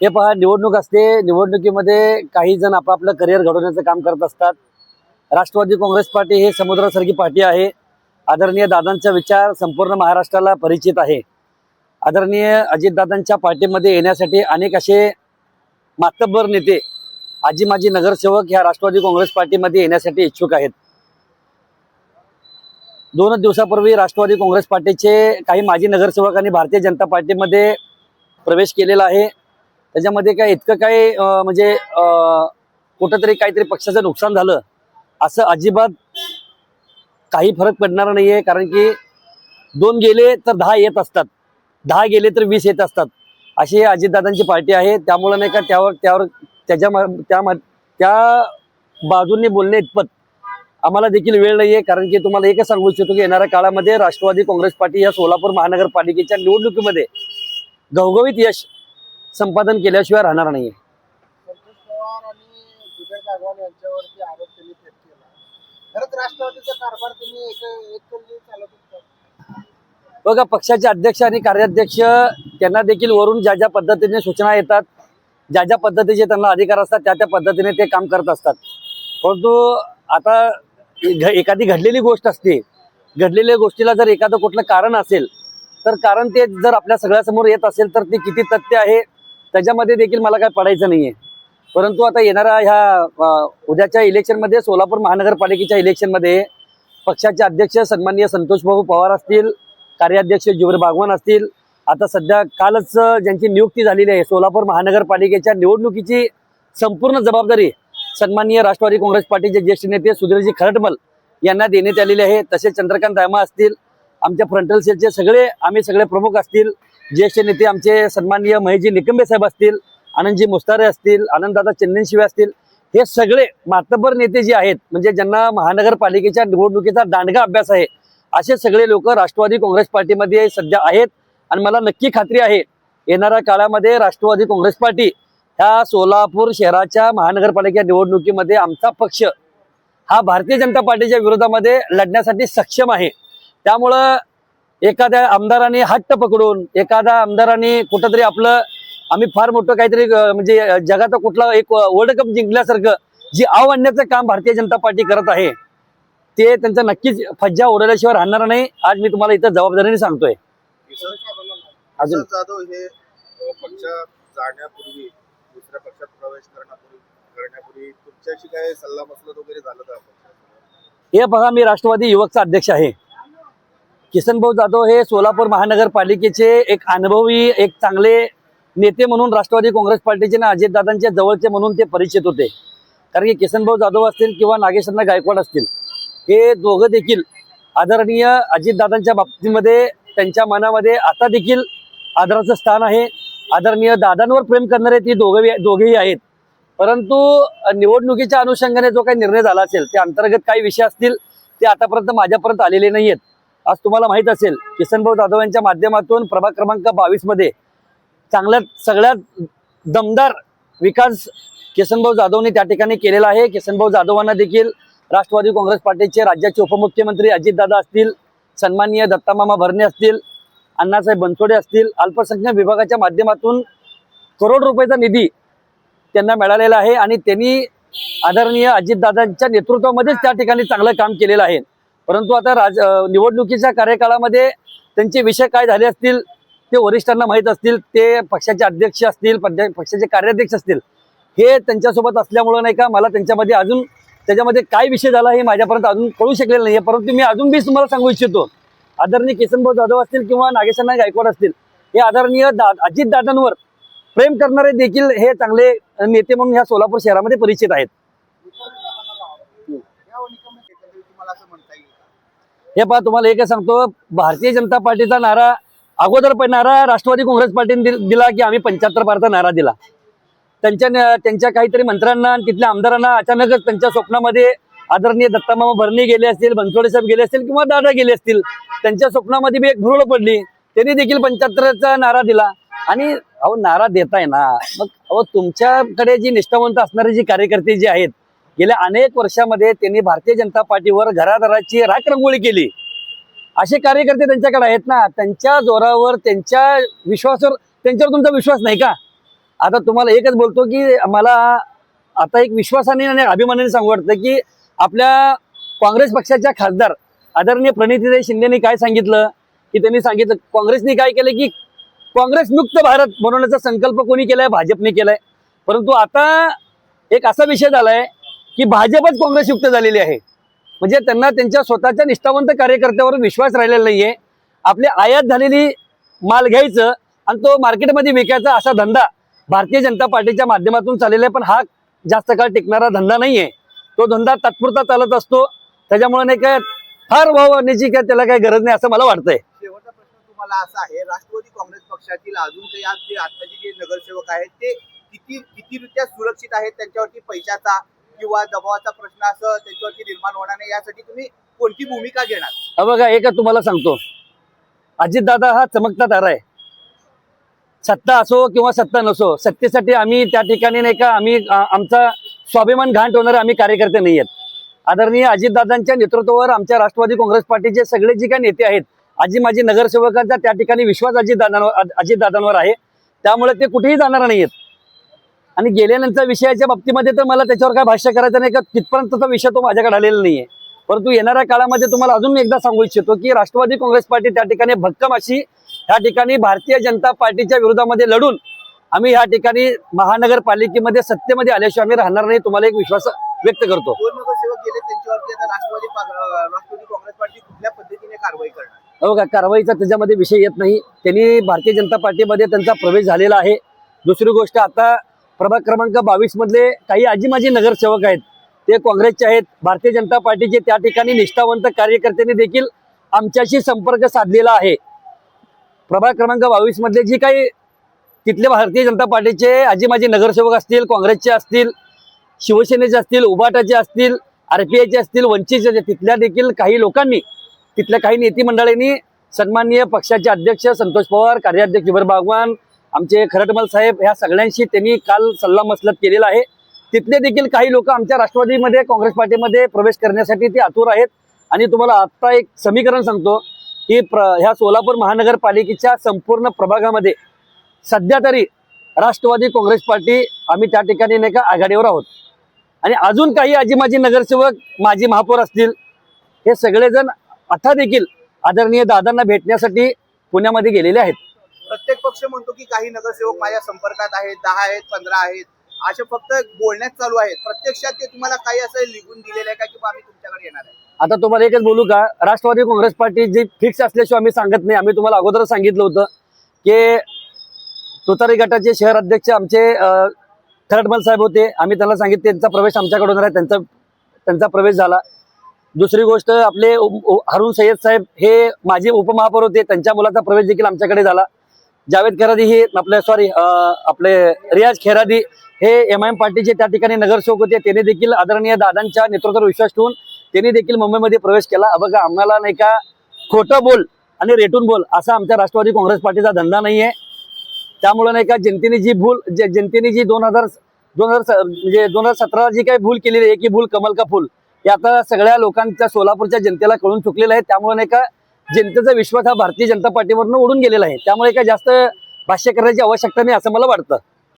हे पहा निवडणूक असते निवडणुकीमध्ये काही जण आपापलं करिअर घडवण्याचं काम करत असतात. राष्ट्रवादी काँग्रेस पार्टी हे समुद्रासारखी पार्टी आहे. आदरणीय दादांचा विचार संपूर्ण महाराष्ट्राला परिचित आहे. आदरणीय अजितदादांच्या पार्टीमध्ये येण्यासाठी अनेक असे मातब्बर नेते आजी माजी नगरसेवक ह्या राष्ट्रवादी काँग्रेस पार्टीमध्ये येण्यासाठी इच्छुक आहेत. दोनच दिवसापूर्वी राष्ट्रवादी काँग्रेस पार्टीचे काही माजी नगरसेवकांनी भारतीय जनता पार्टीमध्ये प्रवेश केलेला आहे. त्याच्यामध्ये काय इतकं काय म्हणजे कुठंतरी काहीतरी पक्षाचं नुकसान झालं असं अजिबात काही फरक पडणार नाही आहे कारण की दोन गेले तर दहा येत असतात. दहा गेले तर वीस येत असतात. अशी अजितदादांची पार्टी आहे. त्यामुळं नाही का त्यावर त्यावर त्याच्या त्या त्या बाजूंनी बोलणे इतपत. आम्हाला देखील वेळ नाही आहे कारण की तुम्हाला एकच सांगू इच्छितो की येणाऱ्या काळामध्ये राष्ट्रवादी काँग्रेस पार्टी या सोलापूर महानगरपालिकेच्या निवडणुकीमध्ये घवघवीत यश संपादन केल्याशिवाय राहणार नाही बघा पक्षाचे अध्यक्ष आणि कार्याध्यक्ष त्यांना देखील वरून ज्या ज्या पद्धतीने सूचना येतात ज्या ज्या पद्धतीचे त्यांना अधिकार असतात त्या त्या पद्धतीने ते काम करत असतात. परंतु आता एखादी घडलेली गोष्ट असते. घडलेल्या गोष्टीला जर एखादं कुठलं कारण असेल तर कारण ते जर आपल्या सगळ्यासमोर येत असेल तर ते किती तथ्य आहे त्याच्यामध्ये देखील मला काय पडायचं नाही आहे परंतु आता येणाऱ्या ह्या उद्याच्या इलेक्शनमध्ये सोलापूर महानगरपालिकेच्या इलेक्शनमध्ये पक्षाचे अध्यक्ष सन्माननीय संतोषभाऊ पवार असतील कार्याध्यक्ष जुवर बागवान असतील आता सध्या कालच ज्यांची नियुक्ती झालेली आहे सोलापूर महानगरपालिकेच्या निवडणुकीची संपूर्ण जबाबदारी सन्माननीय राष्ट्रवादी काँग्रेस पार्टीचे ज्येष्ठ नेते सुधीरजी खरटमल यांना देण्यात आलेले आहे. तसेच चंद्रकांत दायमा असतील आमच्या फ्रंटल सेलचे सगळे आम्ही सगळे प्रमुख असतील ज्येष्ठ नेते आमचे सन्माननीय महेशजी निकंबे साहेब असतील आनंदजी मुस्तारे असतील आनंददादा चंदनशिवे असतील हे सगळे मातबर नेते जे आहेत म्हणजे ज्यांना महानगरपालिकेच्या निवडणुकीचा दांडगा अभ्यास आहे असे सगळे लोक राष्ट्रवादी काँग्रेस पार्टीमध्ये सध्या आहेत. आणि मला नक्की खात्री आहे येणाऱ्या काळामध्ये राष्ट्रवादी काँग्रेस पार्टी ह्या सोलापूर शहराच्या महानगरपालिका निवडणुकीमध्ये आमचा पक्ष हा भारतीय जनता पार्टीच्या विरोधामध्ये लढण्यासाठी सक्षम आहे. त्यामुळं एखाद्या आमदाराने हट्ट पकडून एखाद्या आमदाराने कुठंतरी आपलं आम्ही फार मोठं काहीतरी म्हणजे जगाचा कुठला एक वर्ल्ड कप जिंकल्यासारखं जी आव आणण्याचं काम भारतीय जनता पार्टी करत आहे ते त्यांचा नक्कीच फज्जा उडवल्याशिवाय राहणार नाही. आज मी तुम्हाला इथं जबाबदारीने सांगतोय. अजून. जाधव हे अं, पक्षात जाण्यापूर्वी प्रवेश करण्यापूर्वी करण्यापूर्वी तुमच्याशी काय सल्ला मसलत वगैरे झालं का हे बघा मी राष्ट्रवादी युवकचा अध्यक्ष आहे. किसनभाऊ जाधव हे सोलापूर महानगरपालिकेचे एक अनुभवी एक चांगले नेते म्हणून राष्ट्रवादी काँग्रेस पार्टीचे ना अजितदादांच्या जवळचे म्हणून ते परिचित होते. कारण की किसनभाऊ जाधव असतील किंवा नागेशन्ना गायकवाड असतील हे दोघं देखील आदरणीय अजितदादांच्या बाबतीमध्ये त्यांच्या मनामध्ये आता देखील आदराचं स्थान आहे. आदरणीय दादांवर प्रेम करणारे ती दोघे दोघेही आहेत. परंतु निवडणुकीच्या अनुषंगाने जो काही निर्णय झाला असेल ते अंतर्गत काही विषय असतील ते आतापर्यंत माझ्यापर्यंत आलेले नाही आहेत आज तुम्हाला माहीत असेल किसनभाऊ जाधव यांच्या माध्यमातून प्रभाग क्रमांक बावीसमध्ये चांगल्यात सगळ्यात दमदार विकास किसनभाऊ जाधवने त्या ठिकाणी केलेला आहे. किसनभाऊ जाधवांना देखील राष्ट्रवादी काँग्रेस पार्टीचे राज्याचे उपमुख्यमंत्री अजितदादा असतील सन्माननीय दत्तामामा भरणे असतील अण्णासाहेब बनसोडे असतील अल्पसंख्याक विभागाच्या माध्यमातून करोड रुपयाचा निधी त्यांना मिळालेला आहे आणि त्यांनी आदरणीय अजितदादांच्या नेतृत्वामध्येच त्या ठिकाणी चांगलं काम केलेलं आहे. परंतु आता राज निवडणुकीच्या कार्यकाळामध्ये त्यांचे विषय काय झाले असतील ते वरिष्ठांना माहीत असतील ते पक्षाचे अध्यक्ष असतील पद्या- पक्षाचे कार्याध्यक्ष असतील हे त्यांच्यासोबत असल्यामुळं नाही का मला त्यांच्यामध्ये अजून त्याच्यामध्ये काय विषय झाला हे माझ्यापर्यंत अजून कळू शकलेलं नाही परंतु मी अजून बी तुम्हाला सांगू इच्छितो आदरणीय किसनभाऊ जाधव असतील किंवा नागेशांना गायकवाड असतील हे आदरणीय दा अजितदादांवर प्रेम करणारे देखील हे चांगले नेते म्हणून ह्या सोलापूर शहरामध्ये परिचित आहेत. हे पहा तुम्हाला एकच सांगतो भारतीय जनता पार्टीचा नारा अगोदर पण नारा राष्ट्रवादी काँग्रेस पार्टीने दिला की आम्ही पंच्याहत्तर बारचा नारा दिला. त्यांच्या त्यांच्या काहीतरी मंत्र्यांना आणि तिथल्या आमदारांना अचानकच त्यांच्या स्वप्नामध्ये आदरणीय दत्तामामा भरणी गेले असतील बनसोडे साहेब गेले असतील किंवा दादा गेले असतील त्यांच्या स्वप्नामध्ये बी एक भुरळ पडली. त्यांनी देखील पंच्याहत्तरचा नारा दिला. आणि अहो नारा देताय ना. मग अहो तुमच्याकडे जी निष्ठावंत असणारे जी कार्यकर्ते जे आहेत गेल्या अनेक वर्षामध्ये त्यांनी भारतीय जनता पार्टीवर घराघराची राख रंगोळी केली. असे कार्यकर्ते त्यांच्याकडे आहेत ना त्यांच्या जोरावर त्यांच्या विश्वासावर त्यांच्यावर तुमचा विश्वास नाही का? आता तुम्हाला एकच बोलतो की मला आता एक विश्वासाने आणि अभिमानाने सांगू वाटतं की आपल्या काँग्रेस पक्षाच्या खासदार आदरणीय प्रणितीताई शिंदेनी काय सांगितलं? की त्यांनी सांगितलं काँग्रेसने काय केलं की काँग्रेस मुक्त भारत बनवण्याचा संकल्प कोणी केलाय? भाजपने केलाय. परंतु आता एक असा विषय झालाय की भाजपच काँग्रेसयुक्त झालेली आहे. म्हणजे त्यांना त्यांच्या स्वतःच्या निष्ठावंत कार्यकर्त्यावर विश्वास राहिलेला नाहीये. आपली आयात झालेली माल घ्यायचं आणि तो मार्केटमध्ये विकायचा असा धंदा भारतीय जनता पार्टीच्या माध्यमातून चाललेला आहे. पण हा जास्त काळ टिकणारा धंदा नाहीये. तो धंदा तात्पुरता चालत असतो. त्याच्यामुळे नाही काय फार भाव आणण्याची काय त्याला काही गरज नाही असं मला वाटतंय. शेवटचा प्रश्न तुम्हाला असा आहे राष्ट्रवादी काँग्रेस पक्षातील अजून काही आज जे आताचे जे नगरसेवक आहेत ते किती कितीरित्या सुरक्षित आहेत त्यांच्यावरती पैशाचा किंवा दबावाचा प्रश्न असं त्यांच्यावरती निर्माण होणार नाही यासाठी तुम्ही कोणती भूमिका घेणार? हा बघा एकच तुम्हाला सांगतो. अजितदादा हा चमकता तारा आहे. सत्ता असो किंवा सत्ता नसो सत्तेसाठी आम्ही त्या ठिकाणी नाही का आम्ही आमचा स्वाभिमान घाण ठेवणारे आम्ही कार्यकर्ते नाही आहेत. आदरणीय अजितदादांच्या नेतृत्वावर आमच्या राष्ट्रवादी काँग्रेस पार्टीचे सगळे जे काही नेते आहेत आजी माझी नगरसेवकांचा त्या ठिकाणी विश्वास अजितदादांवर अजितदादांवर आहे. त्यामुळे ते कुठेही जाणार नाहीत आणि गेल्यानंतर विषयाच्या बाबतीमध्ये तर मला त्याच्यावर काय भाष्य करायचं नाही का? तिथपर्यंतचा विषय तो माझ्याकडे आलेला नाहीये. परंतु येणाऱ्या काळामध्ये तुम्हाला अजून एकदा सांगू इच्छितो की राष्ट्रवादी काँग्रेस पार्टी त्या ठिकाणी भक्कम अशी त्या ठिकाणी भारतीय जनता पार्टीच्या विरोधामध्ये लढून आम्ही या ठिकाणी महानगरपालिकेमध्ये सत्तेमध्ये आल्याशिवाय आम्ही राहणार नाही तुम्हाला एक विश्वास व्यक्त करतो. हो का कारवाईचा त्याच्यामध्ये विषय येत नाही. त्यांनी भारतीय जनता पार्टीमध्ये त्यांचा प्रवेश झालेला आहे. दुसरी गोष्ट आता प्रभाग क्रमांक बावीस मधले काही आजी माजी नगरसेवक आहेत. ते काँग्रेसचे आहेत. भारतीय जनता पार्टीचे त्या ठिकाणी निष्ठावंत कार्यकर्त्यांनी देखील आमच्याशी संपर्क साधलेला आहे. प्रभाग क्रमांक बावीस मधले जी काही तिथले भारतीय जनता पार्टीचे आजी माजी नगरसेवक असतील काँग्रेसचे असतील शिवसेनेचे असतील उबाटाचे असतील आर पी आयचे असतील वंचितचे तिथल्या देखील काही लोकांनी तिथल्या काही नेते मंडळींनी सन्माननीय पक्षाचे अध्यक्ष संतोष पवार कार्याध्यक्ष इबर बागवान आमचे खरटमल साहेब ह्या सगळ्यांशी त्यांनी काल सल्ला मसलत केलेला आहे. तिथले देखील काही लोक आमच्या राष्ट्रवादीमध्ये काँग्रेस पार्टीमध्ये प्रवेश करण्यासाठी ते आतुर आहेत. आणि तुम्हाला आत्ता एक समीकरण सांगतो की प्र ह्या सोलापूर महानगरपालिकेच्या संपूर्ण प्रभागामध्ये सध्या तरी राष्ट्रवादी काँग्रेस पार्टी आम्ही त्या ठिकाणी नाही का आघाडीवर आहोत. आणि अजून काही आजी माजी नगरसेवक माजी महापौर असतील हे सगळेजण आता देखील आदरणीय दादांना भेटण्यासाठी पुण्यामध्ये गेलेले आहेत. प्रत्येक पक्ष म्हणतो की काही नगरसेवक माझ्या संपर्कात आहेत दहा आहेत पंधरा आहेत. असे फक्त बोलण्यात चालू आहेत. प्रत्यक्षात ते तुम्हाला काही असं लिहून दिलेलं आहे का की आम्ही तुमच्याकडे येणार आहे? आता तुम्हाला एकच बोलू का? राष्ट्रवादी काँग्रेस पार्टी जी फिक्स असल्याशिवाय आम्ही सांगत नाही. आम्ही तुम्हाला अगोदर सांगितलं होतं की तुतारी गटाचे शहर अध्यक्ष आमचे अं, थरटमल साहेब होते. आम्ही त्यांना सांगितले त्यांचा प्रवेश आमच्याकडून आहे त्यांचा त्यांचा प्रवेश झाला. दुसरी गोष्ट आपले हरुण सय्यद साहेब हे माझे उपमहापौर होते त्यांच्या मुलाचा प्रवेश देखील आमच्याकडे झाला. जावेद खेरादी हे आपले सॉरी आपले रियाज खेरादी हे एम आय एम पार्टीचे त्या ठिकाणी नगरसेवक होते. त्यांनी देखील आदरणीय दादांच्या नेतृत्वावर विश्वास ठेवून त्यांनी देखील मुंबईमध्ये प्रवेश केला. बघा आम्हाला नाही का खोटं बोल आणि रेटून बोल असा आमच्या राष्ट्रवादी काँग्रेस पार्टीचा धंदा नाही आहे त्यामुळे नाही का जनतेने जी भूल जनतेने जी दोन हजार दोन हजार म्हणजे दोन हजार सतरा जी काही भूल केलेली आहे की भूल कमल का फुल हे आता सगळ्या लोकांच्या सोलापूरच्या जनतेला कळून चुकलेलं आहे. त्यामुळे नाही का जनतेचा विश्वास हा भारतीय जनता पार्टीवरनं उडून गेलेला आहे. त्यामुळे काय जास्त भाष्य करण्याची आवश्यकता नाही असं मला वाटतं.